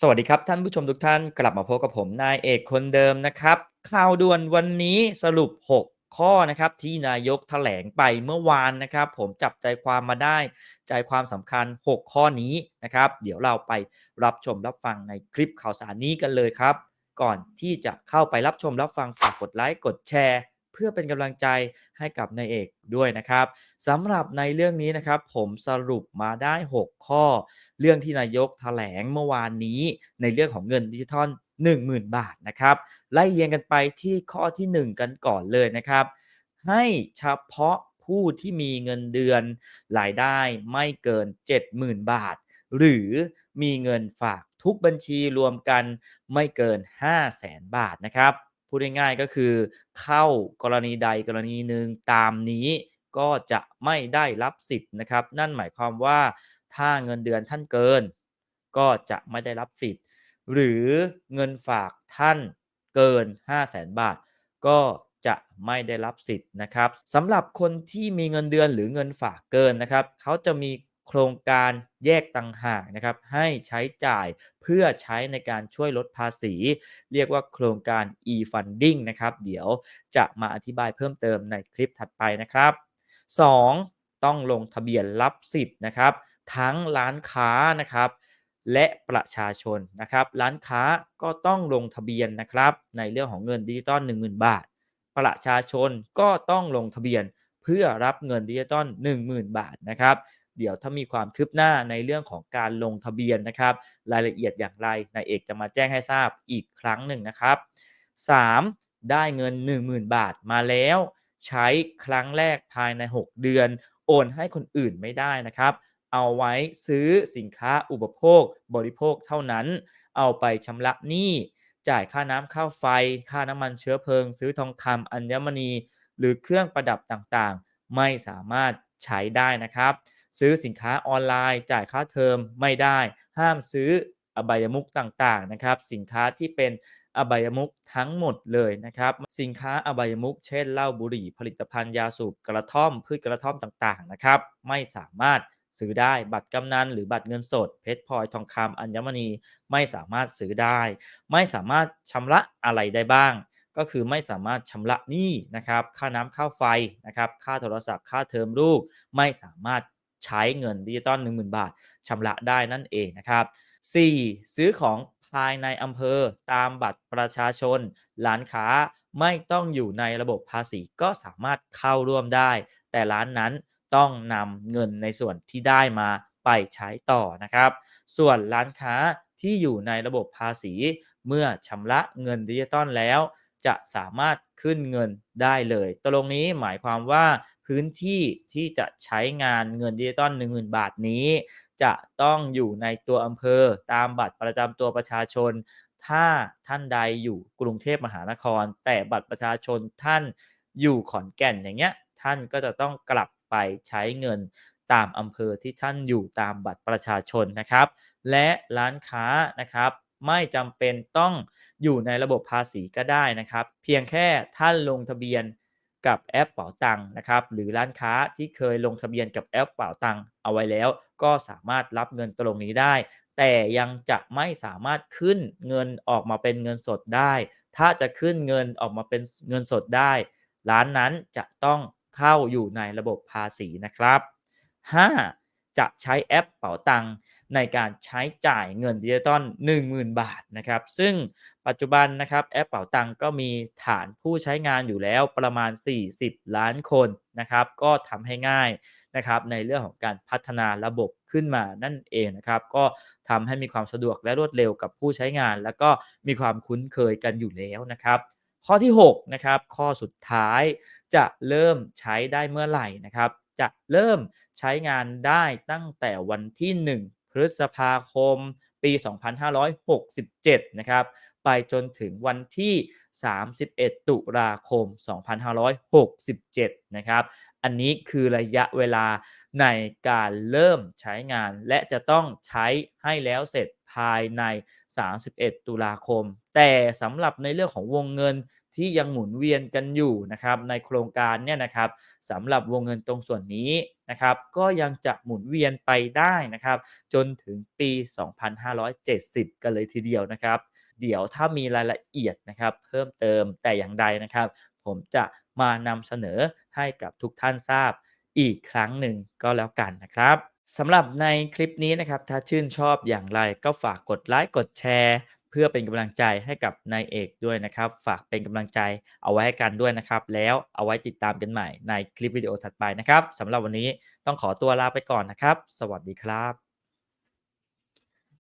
สวัสดีครับท่านผู้ชมทุกท่านกลับมาพบกับผมนายเอกคนเดิมนะครับ ข่าวด่วนวันนี้สรุป 6 ข้อนะครับที่นายกแถลงไปเมื่อวานนะครับ ผมจับใจความมาได้ ใจความสำคัญ 6 ข้อนี้นะครับ เดี๋ยวเราไปรับชมรับฟังในคลิปข่าวสารนี้กันเลยครับ ก่อนที่จะเข้าไปรับชมรับฟังฝากกดไลค์กดแชร์ เพื่อเป็นกำลังใจให้กับนายเอกด้วยนะครับสำหรับในเรื่องนี้นะครับ ผมสรุปมาได้ 6 ข้อ เรื่องที่นายกแถลงเมื่อวานนี้ในเรื่องของเงินดิจิทัล10,000 บาทนะครับไล่เรียงกันไปที่ข้อที่ 1 กันก่อนเลยนะครับ ให้เฉพาะผู้ที่มีเงินเดือนรายได้ไม่เกิน 70,000 บาท หรือมีเงินฝากทุกบัญชีรวมกันไม่เกิน 500,000บาทนะครับ พูดง่ายๆก็คือ เข้ากรณีใดกรณีหนึ่งตามนี้ก็จะไม่ได้รับสิทธิ์นะครับ นั่นหมายความว่าถ้าเงินเดือนท่านเกิน ก็จะไม่ได้รับสิทธิ์ หรือเงินฝากท่านเกิน 5 0 0แสนบาท ก็จะไม่ได้รับสิทธิ์นะครับสำหรับคนที่มีเงินเดือนหรือเงินฝากเกินนะครับ เขาจะมี โครงการแยกต่างหากนะครับให้ใช้จ่ายเพื่อใช้ในการช่วยลดภาษี เรียกว่าโครงการ e-funding นะครับ เดี๋ยวจะมาอธิบายเพิ่มเติมในคลิปถัดไปนะครับ 2. ต้องลงทะเบียนรับสิทธิ์นะครับ ทั้งร้านค้านะครับ และประชาชนนะครับ ร้านค้าก็ต้องลงทะเบียนนะครับ ในเรื่องของเงินดิจิตอล10,000 บาท ประชาชนก็ต้องลงทะเบียนเพื่อรับเงินดิจิตอล10,000 บาทนะครับ เดี๋ยวถ้ามีความคืบหน้าในเรื่องของการลงทะเบียนนะครับ รายละเอียดอย่างไรนายเอกจะมาแจ้งให้ทราบอีกครั้งหนึ่งนะครับ 3. ได้เงิน 10,000 บาทมาแล้ว ใช้ครั้งแรกภายใน 6 เดือน โอนให้คนอื่นไม่ได้นะครับ เอาไว้ซื้อสินค้าอุปโภค บริโภคเท่านั้น เอาไปชำระหนี้จ่ายค่าน้ำค่าไฟ ค่าน้ำมันเชื้อเพลิง ซื้อทองคำอัญมณี หรือเครื่องประดับต่างๆ ไม่สามารถใช้ได้นะครับ ซื้อสินค้าออนไลน์ จ่ายค่าเทอมไม่ได้ ห้ามซื้ออบายมุกต่างๆนะครับสินค้าที่เป็นอบายมุกทั้งหมดเลยนะครับสินค้าอบายมุกเช่นเหล้าบุหรี่ผลิตภัณฑ์ยาสูบกระท่อมพืชกระท่อมต่างๆนะครับไม่สามารถซื้อได้บัตรกำนันหรือบัตรเงินสด เพชรพลอยทองคำอัญมณีไม่สามารถซื้อได้ ไม่สามารถชำระอะไรได้บ้าง ก็คือไม่สามารถชำระหนี้นะครับค่าน้ำค่าไฟนะครับค่าโทรศัพท์ค่าเทอมลูก ไม่สามารถ ใช้เงินดิจิตอล10,000 บาทชำระได้นั่นเองนะครับ 4. ซื้อของภายในอำเภอตามบัตรประชาชนร้านค้าไม่ต้องอยู่ในระบบภาษีก็สามารถเข้าร่วมได้ แต่ร้านนั้นต้องนำเงินในส่วนที่ได้มาไปใช้ต่อนะครับ ส่วนร้านค้าที่อยู่ในระบบภาษี เมื่อชำระเงินดิจิตอลแล้ว จะสามารถขึ้นเงินได้เลย ตรงนี้หมายความว่า พื้นที่ที่จะใช้งานเงินดิจิตอล10,000 บาทนี้ จะต้องอยู่ในตัวอำเภอตามบัตรประจำตัวประชาชน ถ้าท่านใดอยู่กรุงเทพมหานคร แต่บัตรประชาชนท่านอยู่ขอนแก่นอย่างเงี้ยท่านก็จะต้องกลับไปใช้เงินตามอำเภอที่ท่านอยู่ตามบัตรประชาชนนะครับ และร้านค้านะครับไม่จำเป็นต้องอยู่ในระบบภาษีก็ได้นะครับ เพียงแค่ท่านลงทะเบียน กับแอปเป๋าตังค์นะครับหรือร้านค้าที่เคยลงทะเบียนกับแอปเป๋าตังค์เอาไว้แล้ว ก็สามารถรับเงินตรงนี้ได้ แต่ยังจะไม่สามารถขึ้นเงินออกมาเป็นเงินสดได้ ถ้าจะขึ้นเงินออกมาเป็นเงินสดได้ ร้านนั้นจะต้องเข้าอยู่ในระบบภาษีนะครับ 5. จะใช้แอปเป๋าตังในการใช้จ่ายเงินดิจิตอล10,000 บาทนะครับ ซึ่งปัจจุบันนะครับแอปเป๋าตังก็มีฐานผู้ใช้งานอยู่แล้วประมาณ 40 ล้านคนนะครับ ก็ทำให้ง่ายนะครับในเรื่องของการพัฒนาระบบขึ้นมานั่นเองนะครับ ก็ทำให้มีความสะดวกและรวดเร็วกับผู้ใช้งาน แล้วก็มีความคุ้นเคยกันอยู่แล้วนะครับข้อที่6นะครับข้อสุดท้ายจะเริ่มใช้ได้เมื่อไหร่นะครับ จะเริ่มใช้งานได้ตั้งแต่วันที่ 1 พฤษภาคม ปี 2567 นะครับ ไปจนถึงวันที่ 31 ตุลาคม 2567 นะครับ อันนี้คือระยะเวลาในการเริ่มใช้งานและจะต้องใช้ให้แล้วเสร็จ ภายใน 31 ตุลาคม แต่สำหรับในเรื่องของวงเงินที่ยังหมุนเวียนกันอยู่นะครับในโครงการเนี่ยนะครับสำหรับวงเงินตรงส่วนนี้นะครับก็ยังจะหมุนเวียนไปได้นะครับจนถึงปี 2570 กันเลยทีเดียวนะครับ เดี๋ยวถ้ามีรายละเอียดนะครับเพิ่มเติมแต่อย่างใดนะครับ ผมจะมานำเสนอให้กับทุกท่านทราบอีกครั้งหนึ่งก็แล้วกันนะครับ สำหรับในคลิปนี้นะครับ ถ้าชื่นชอบอย่างไรก็ฝากกดไลค์กดแชร์ เพื่อเป็นกำลังใจให้กับนายเอกด้วยนะครับ ฝากเป็นกำลังใจเอาไว้ให้กันด้วยนะครับ แล้วเอาไว้ติดตามกันใหม่ในคลิปวิดีโอถัดไปนะครับสำหรับวันนี้ต้องขอตัวลาไปก่อนนะครับ สวัสดีครับ